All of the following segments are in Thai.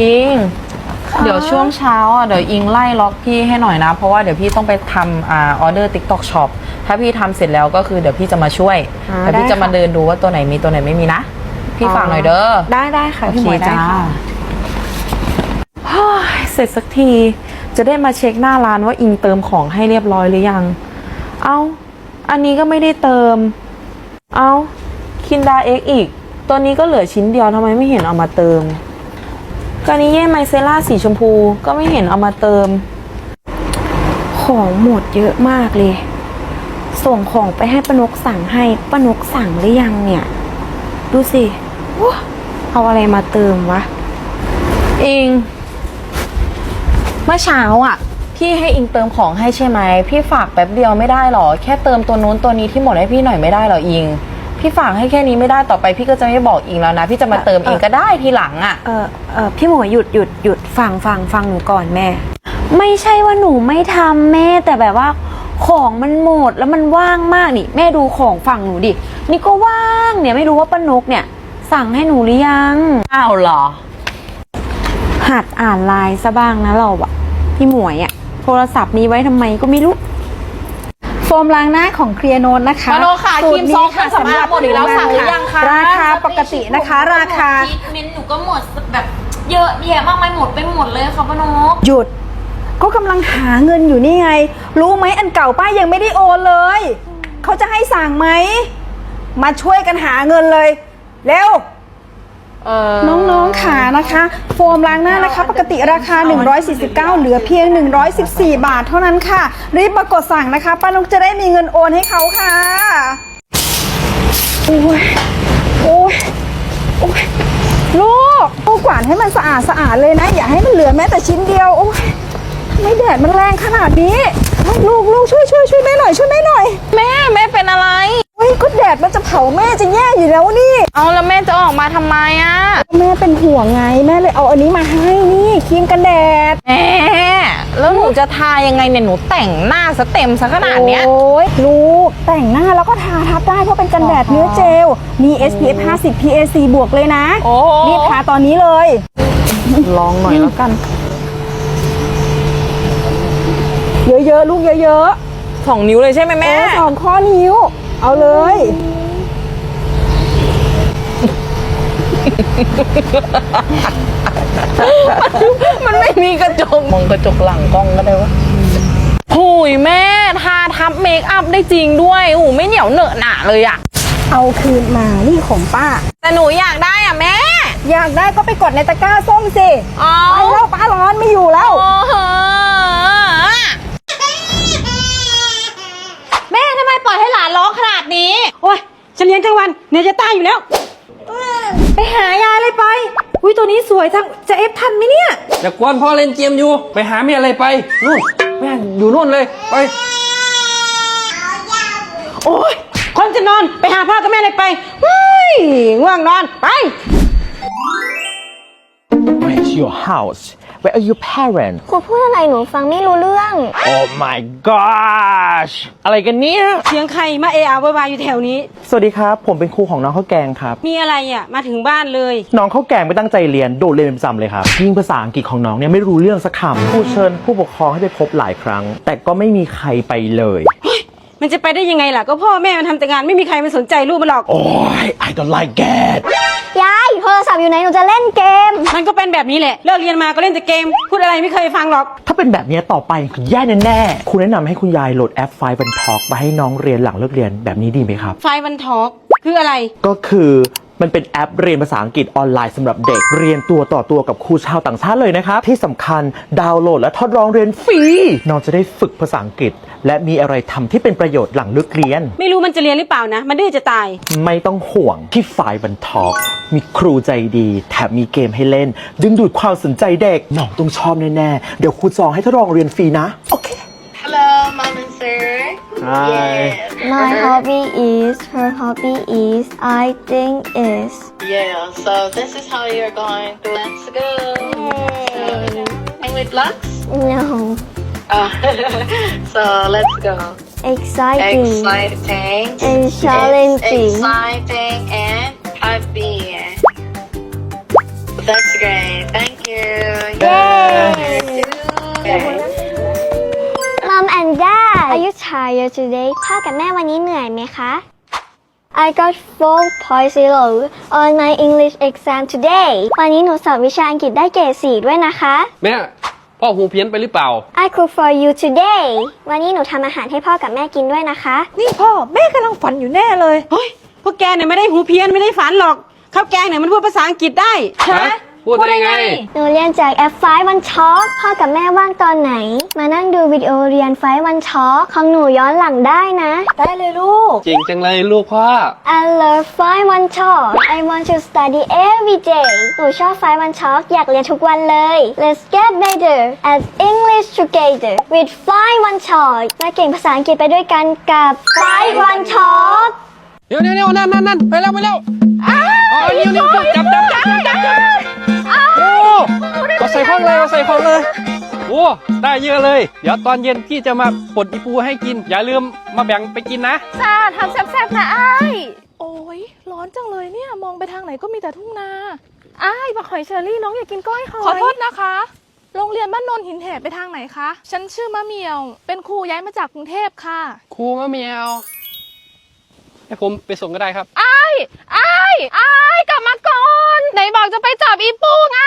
อิง เดี๋ยวช่วงเช้าอะเดี๋ยวอิงไล่ล็อกพี่ให้หน่อยนะ เพราะว่าเดี๋ยวพี่ต้องไปทำอ่าออเดอร์ TikTok Shop ถ้าพี่ทำเสร็จแล้วก็คือเดี๋ยวพี่จะมาช่วยอ่าแล้วพี่ได้จะมาค่ะ เดินดูว่าตัวไหนมีตัวไหนไม่มีนะ พี่ฝากหน่อยเด้อ ได้ได้ค่ะพี่หมวยได้ค่ะ เฮ้ยเสร็จสักที จะได้มาเช็คหน้าร้านว่าอิงเติมของให้เรียบร้อยหรือยัง เอาอันนี้ก็ไม่ได้เติม เอาคินดาเอ็กอีก ตัวนี้ก็เหลือชิ้นเดียวทำไมไม่เห็นเอามาเติม กานิเย่ไมเซล่าสีชมพูก็ไม่เห็นเอามาเติม ของหมดเยอะมากเลย ส่งของไปให้ป้านกสั่งให้ป้านกสั่งหรือยังเนี่ย ดูสิว้าเอาอะไรมาเติมวะอิงเมื่อเช้าอะ พี่ให้อิงเติมของให้ใช่ไหม พี่ฝากแป๊บเดียวไม่ได้หรอ แค่เติมตัวนู้นตัวนี้ที่หมดให้พี่หน่อยไม่ได้หรออิง พี่ฝากให้แค่นี้ไม่ได้ต่อไปพี่ก็จะไม่บอกอิงแล้วนะ พี่จะมาเติมเองก็ได้ทีหลังอะ เออเออพี่หมวยหยุดหยุดหยุดฟังฟังฟังหนูก่อนแม่ ไม่ใช่ว่าหนูไม่ทำแม่แต่แบบว่าของมันหมดแล้วมันว่างมากนี่ แม่ดูของฝั่งหนูดิ นี่ก็ว่างเนี่ยไม่รู้ว่าป้านกเนี่ย สั่งให้หนูหรือยัง อ้าวเหรอ หัดอ่านไลน์ซะบ้างนะเราอะพี่หมวยอะโทรศัพท์มีไว้ทำไมก็ไม่รู้โฟ มล้างหน้าของเคลียร์โนนนะคะมโนค่ะสูครีตมนี้ซองเครื่องสำอางหมดอีกแล้วสั่งหรือยังคะราคาปกตินะคะราคา ทรีทเมนต์หนูก็หมดแบบเยอะแยะมากมายหมดไปหมดเลยค่ะป้านก หยุดก็กำลังหาเงินอยู่นี่ไง รู้ไหมอันเก่าป้ายังไม่ได้โอนเลย เขาจะให้สั่งไหม มาช่วยกันหาเงินเลย เร็วเออ น้องๆขานะคะ โฟมล้างหน้านะคะ ปกติราคา 149 เหลือเพียง 114 บาทเท่านั้นค่ะ รีบมากดสั่งนะคะ ป้านุกจะได้มีเงินโอนให้เขาค่ะ โอ้ย โอ้ย โอ้ย ลูกลูกกวาดให้มันสะอาดสะอาดเลยนะ อย่าให้มันเหลือแม้แต่ชิ้นเดียว โอ้ยทำไมแดดมันแรงขนาดนี้เฮ้ยลูกลูกช่วยช่วยช่วยแม่หน่อยช่วยแม่หน่อย แม่แม่เป็นอะไร เฮ้ยก็แดดมันจะเผาแม่จะแย่อยู่แล้วนี่ เอาแล้วแม่จะออกมาทำไมอะแม่เป็นห่วงไงแม่เลยเอาอันนี้มาให้นี่ครีมกันแดดแม่แล้วหนูจะทายังไงเนี่ยหนูแต่งหน้าซะเต็มซะขนาดเนี้ย โอ้ยลูกแต่งหน้าแล้วก็ทาทับได้เพราะเป็นกันแดดเนื้อเจลมี SPF 50 PAC บวกเลยนะโอ้โหรีบทาตอนนี้เลย ลองหน่อยแล้วกันเยอะๆลูกเยอะสองนิ้วเลยใช่ไหมๆแม่โอ้สองข้อนิ้ว เอาเลย มันไม่มีกระจก มองกระจกหลังกล้องก็ได้วะหุยแม่ทาทับเมคอัพได้จริงด้วยโอ้โหไม่เหนียวเหนอะหนะเลยอะเอาคืนมา นี่ของป้า แต่หนูอยากได้อะแม่ อยากได้ก็ไปกดในตะกร้าส้มสิเอาไปแล้วป้าร้อนไม่อยู่แล้ว โอ้โห แม่ทำไมปล่อยให้หลานร้องขนาดนี้ โอ้ยฉัน เลี้ยงทั้งวันเนี่ยจะตายอยู่แล้ว ไปหายายเลยไป อุ้ยตัวนี้สวยจัง จะเอฟทันไหมเนี่ย อย่ากวนพ่อเล่นเกมอยู่ ไปหาแม่อะไรไปนู่นแม่อยู่นู่นเลย ไป โอ้ยคนจะนอนไปหาพ่อกับแม่เลยไปเฮ้ยง่วงนอนไป Where's your house? Where are your parents? ครูพูดอะไรหนูฟังไม่รู้เรื่อง Oh my gosh อะไรกันเนี่ย เสียงใครมาเออายวายอยู่แถวนี้ สวัสดีครับ ผมเป็นครูของน้องข้าวแกงครับ มีอะไรอะ มาถึงบ้านเลย น้องข้าวแกงไม่ตั้งใจเรียน โดดเรียนเป็นประจำเลยครับ ยิ่งภาษาอังกฤษของน้องเนี่ยไม่รู้เรื่องสักคำผู้เชิญผู้ปกครองให้ไปพบหลายครั้ง แต่ก็ไม่มีใครไปเลย มันจะไปได้ยังไงล่ะ ก็พ่อแม่มันทำแต่งานไม่มีใครมาสนใจลูกมันหรอก โอ้ย I don't like that ยายโทรศัพท์อยู่ไหนหนูจะเล่นเกม มันก็เป็นแบบนี้แหละ เลิกเรียนมาก็เล่นแต่เกม พูดอะไรไม่เคยฟังหรอก ถ้าเป็นแบบนี้ต่อไปคือแย่แน่ๆคุณแนะนำให้คุณยายโหลดแอปไฟบันทอกมาให้น้องเรียนหลังเลิกเรียนแบบนี้ดีไหมครับ ไฟวันทอกคืออะไร ก็คือ มันเป็นแอปเรียนภาษาอังกฤษออนไลน์สำหรับเด็ก เรียนตัวต่อตัวกับครูชาวต่างชาติเลยนะครับ ที่สำคัญดาวน์โหลดและทดลองเรียนฟรีน้องจะได้ฝึกภาษาอังกฤษ และมีอะไรทำที่เป็นประโยชน์หลังเลิกเรียน ไม่รู้มันจะเรียนหรือเปล่านะ มันดื้อจะตาย ไม่ต้องห่วงที่ฝ่ายบันทอกมีครูใจดี แถมมีเกมให้เล่น ดึงดูดความสนใจเด็กน้องต้องชอบแน่ๆเดี๋ยวครูจองให้ทดลองเรียนฟรีนะโอเค Hello, mom and sir. Hi. My hobby is her hobby is I think is Yeah, so this is how you're going to. Let's go. So, playing with blocks? no Oh, so let's go. exciting Exciting. and challenging. It's exciting and happy. That's great. Thank you. Mom tired today พ่อกับแม่วันนี้เหนื่อยไหมคะ I got 4.0 on my English exam today วันนี้หนูสอบวิชาอังกฤษได้เกรด4ด้วยนะคะ แม่ พ่อหูเพี้ยนไปหรือเปล่า I cook for you today วันนี้หนูทำอาหารให้พ่อกับแม่กินด้วยนะคะ นี่พ่อแม่กำลังฝันอยู่แน่เลย เฮ้ย พวกแกเนี่ยไม่ได้หูเพี้ยนไม่ได้ฝันหรอกข้าวแกงเนี่ยมันพูดภาษาอังกฤษได้ฮะ พูดได้ไง หนูเรียนจากแอปไฟวันช็อคพ่อกับแม่ว่างตอนไหน มานั่งดูวิดีโอเรียนไฟวันช็อคของหนูย้อนหลังได้นะ ได้เลยลูกเก่งจังเลยลูกพ่อ I love ไฟวันช็อค I want to study every day หนูชอบไฟวันช็อคอยากเรียนทุกวันเลย Let's get better at English together with ไฟวันช็อคมาเก่งภาษาอังกฤษไปด้วยกันกับไฟวันช็อคเดี๋ยวเดี๋ยวเดี๋ยวนั่นนั่นนั่นไปแล้วไปแล้วอ๋อนิ้วนิ้วจับจับจับจับจับจับ โอ้เอาใส่ห้องเลยเอาใส่ห้องเลย โอ้ได้เยอะเลย เดี๋ยวตอนเย็นพี่จะมาปลดอีปูให้กิน อย่าลืมมาแบ่งไปกินนะ จ้าทำแซ่บๆนะอ้ายโอ้ยร้อนจังเลยเนี่ย มองไปทางไหนก็มีแต่ทุ่งนาอ้ายบักหอยเชอรี่น้องอยากกินก้อยหอยขอโทษนะคะ โรงเรียนบ้านโนนหินแหบไปทางไหนคะ ฉันชื่อมะเหมียว เป็นครูย้ายมาจากกรุงเทพค่ะ ครูมะเมียว ให้ผมไปส่งก็ได้ครับ อ้ายอ้ายอ้ายกลับมาก่อน ไหนบอกจะไปจับอีปูไง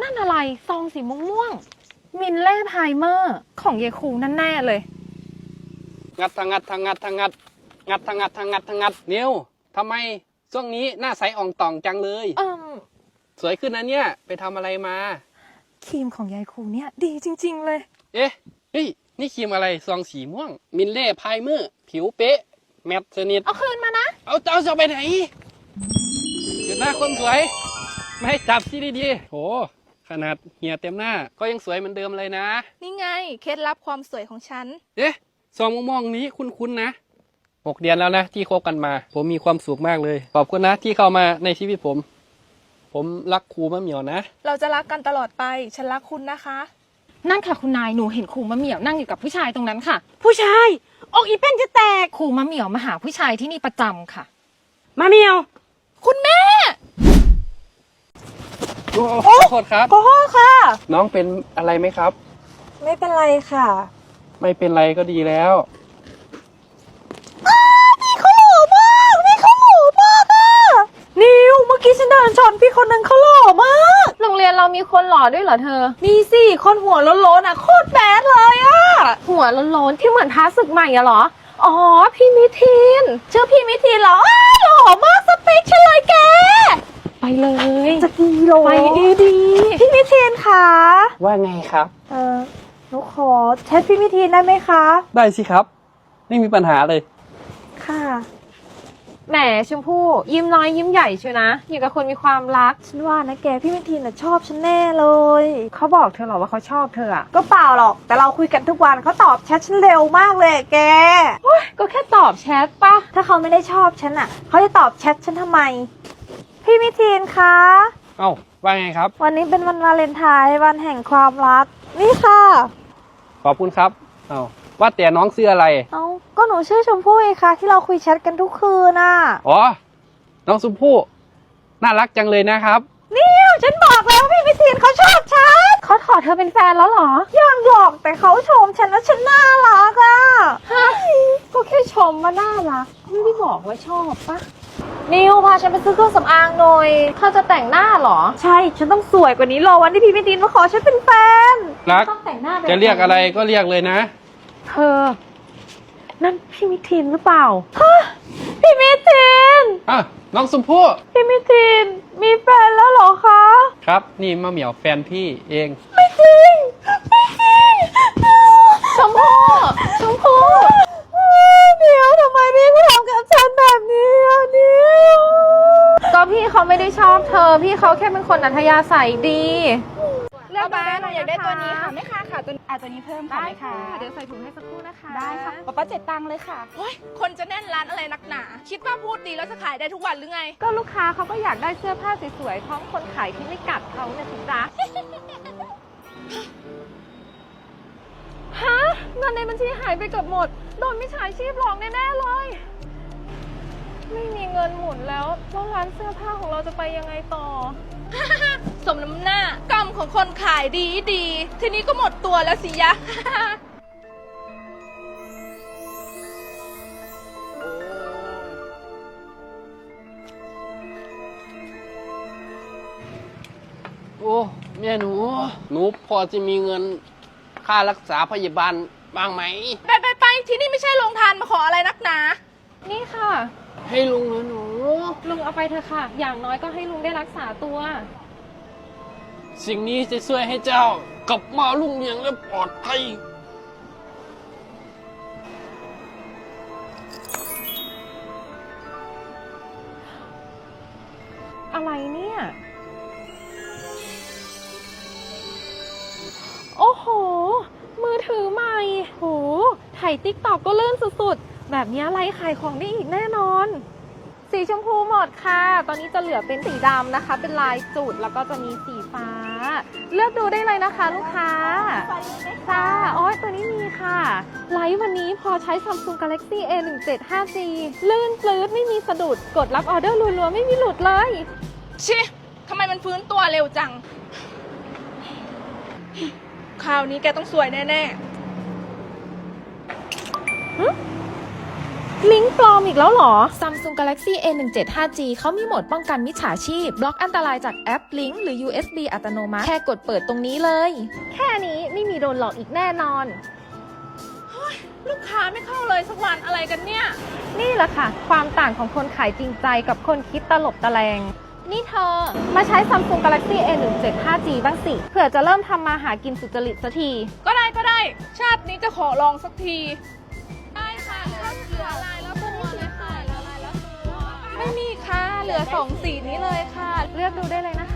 นั่นอะไร ซองสีม่วงๆมินเล่ไพเมอร์ ของเยคูนั่นแน่เลย งัดทางงัดทางงัดทางงัด งัดทางงัดทางงัดทางงัดนิวทำไมช่วงนี้หน้าใสอ่องต่องจังเลย เอิ่มสวยขึ้นนะเนี่ย ไปทำอะไรมา ครีมของยายครูเนี่ย ดีจริง ๆ เลย เอ๊ะเฮ้ยนี่ครีมอะไรซองสีม่วง มินเล่ไพรเมอร์ ผิวเป๊ะ แมตต์สนิทเอาคืนมานะ เอาจะเอาจะไปไหน เดี๋ยวหน้าคนสวย ไม่ให้จับสิดีๆโห ขนาดเหียเต็มหน้า ก็ยังสวยเหมือนเดิมเลยนะ นี่ไง เคล็ดลับความสวยของฉัน เอ๊ะซองม่วงๆนี้คุ้นๆนะหกเดือนแล้วนะที่คบกันมา ผมมีความสุขมากเลย ขอบคุณนะที่เข้ามาในชีวิตผม ผมรักครูมะเหมียวนะ เราจะรักกันตลอดไป ฉันรักคุณนะคะ นั่นค่ะคุณนายหนูเห็นครูมะเหมี่ยวนั่งอยู่กับผู้ชายตรงนั้นค่ะ ผู้ชายอกอีเป็นจะแตกครูมะเหมี่ยวมาหาผู้ชายที่นี่ประจำค่ะ มาเมียว คุณแม่ โอ้ขอโทษครับขอโทษค่ะ น้องเป็นอะไรไหมครับ ไม่เป็นไรค่ะ ไม่เป็นไรก็ดีแล้วนิวเมื่อกี้ฉันเดินชนพี่คนนึงเขาหล่อมาก โรงเรียนเรามีคนหล่อด้วยเหรอเธอ มีสิคนหัวโล้นๆอะโคตรแบดเลยอะหัวโล้นๆที่เหมือนท้าศึกใหม่อะเหรอ อ๋อ พี่มิทีนชื่อพี่มิทีนเหรออ้าวหล่อมากสเปคฉันเลยแกไป เลยจะกี่โลไปดีดีพี่มิทีนค่ะว่าไงครับ เออหนูขอแชทพี่มิทีนได้ไหมคะ ได้สิครับ ไม่มีปัญหาเลย ค่ะ แหมชมพู่ยิ้มน้อยยิ้มใหญ่เชียวนะอย่างกับคนมีความรัก ฉันว่านะแกพี่มิทีนน่ะชอบฉันแน่เลย เขาบอกเธอเหรอว่าเขาชอบเธออะก็เปล่าหรอก แต่เราคุยกันทุกวันเขาตอบแชทฉันเร็วมากเลยแก ก็แค่ตอบแชทปะถ้าเขาไม่ได้ชอบฉันอะ เขาจะตอบแชทฉันทำไม พี่มิทีนคะ เอ้าว่าไงครับ วันนี้เป็นวันวาเลนไทน์วันแห่งความรัก นี่ค่ะ ขอบคุณครับ เอ้าว่าแต่น้องซื้ออะไร เอาก็หนูชื่อชมพู่ไงคะที่เราคุยแชทกันทุกคืนน่ะ อ๋อ น้องสุพู่น่ารักจังเลยนะครับ เนี่ยฉันบอกแล้วพี่มิทีนเขาชอบฉันเขาขอเธอเป็นแฟนแล้วเหรอ ยังหรอกแต่เขาชมฉันว่าฉันน่ารักอะ ก็แค่ชมว่าน่ารักไม่ได้บอกว่าชอบปะ นิวพาฉันไปซื้อเครื่องสำอางหน่อยเธอจะแต่งหน้าเหรอ ใช่ ฉันต้องสวยกว่านี้รอวันที่พี่มิทีนมาขอฉันเป็นแฟนรัก ต้องแต่งหน้าแบบจะเรียกอะไรก็เรียกเลยนะ เธอ นั่นพี่มิทินหรือเปล่าพี่มิทีนอะน้องสุพู่พี่มิทีนมีแฟนแล้วเหรอคะ ครับ นี่มะเหมียวแฟนพี่เอง ไม่จริง ไม่จริงชมพู่ชมพู่เดี๋ยวทำไมพี่ไม่ทำกับฉันแบบนี้ เขาไม่ได้ชอบเธอ พี่เขาแค่เป็นคนอัธยาศัยดี เลือกบ้านหนูอยากได้ตัวนี้ค่ะแม่ค้าค่ะตัวอะตัวนี้เพิ่มค่ะได้แม่ค่ะ ค้าเดี๋ยวใส่ถุงให้สักครู่นะคะได้ค่ะป๊าป๊าเจ็ดตังค์เลยค่ะ โอ้ยคนจะแน่นร้านอะไรนักหนา คิดว่าพูดดีแล้วจะขายได้ทุกวันหรือไง ก็ลูกค้าเขาก็อยากได้เสื้อผ้าสวยๆพร้อมคนขายที่ไม่กัดเขาเนี่ยสิจ๊ะ ฮะเงินในบัญชีหายไปเกือบหมด โดนมิจฉาชีพหลอกแน่ๆเลย ไม่มีเงินหมุนแล้วแล้วร้านเสื้อผ้าของเราจะไปยังไงต่อ สมน้ำหน้ากรรมของคนขายดีดีทีนี้ก็หมดตัวแล้วสิยะ โอ้แม่หนู หนูพอจะมีเงินค่ารักษาพยาบาลบ้างไหม ไปไปไปที่นี่ไม่ใช่โรงทานมาขออะไรนักหนา นี่ค่ะ ให้ลุงนะหนู ลุงเอาไปเถอะค่ะ อย่างน้อยก็ให้ลุงได้รักษาตัว สิ่งนี้จะช่วยให้เจ้ากลับมารุ่งเรืองและปลอดภัย อะไรเนี่ย โอ้โห มือถือใหม่ โห ถ่ายติ๊กตอกก็เลื่อนสุดๆ แบบนี้ไลฟ์ขายของได้อีกแน่นอน สีชมพูหมดค่ะ ตอนนี้จะเหลือเป็นสีดำนะคะ เป็นลายจุดแล้วก็จะมีสีฟ้า เลือกดูได้เลยนะคะ ลูกค้าจ้าอ๋อตัวนี้มีค่ะ ไลฟ์วันนี้พอใช้ Samsung Galaxy A17 5G ลื่นปลื้ดไม่มีสะดุดกดรับออเดอร์รัวๆไม่มีหลุดเลยชิทำไมมันฟื้นตัวเร็วจัง คราวนี้แกต้องสวยแน่ๆ ลิงก์ปลอมอีกแล้วเหรอ Samsung Galaxy A17 5G เขามีโหมดป้องกันมิจฉาชีพ บล็อกอันตรายจากแอปลิงก์หรือ USB อัตโนมัติ แค่กดเปิดตรงนี้เลย แค่นี้ไม่มีโดนหลอกอีกแน่นอน ลูกค้าไม่เข้าเลยสักวันอะไรกันเนี่ย นี่แหละค่ะ ความต่างของคนขายจริงใจกับคนคิดตลบตะแลง นี่เธอ มาใช้ Samsung Galaxy A17 5G บ้างสิ เผื่อจะเริ่มทำมาหากินสุจริตสักที ก็ได้ก็ได้ ชาตินี้จะขอลองสักทีได้ค่ะเห ลือเหลือลายแล้วตัวเลยค่ะลือลายแล้วตัวไม่มีค่ะ เหลือสองสีนี้เลยค่ะ เลือกดูได้เลยนะคะ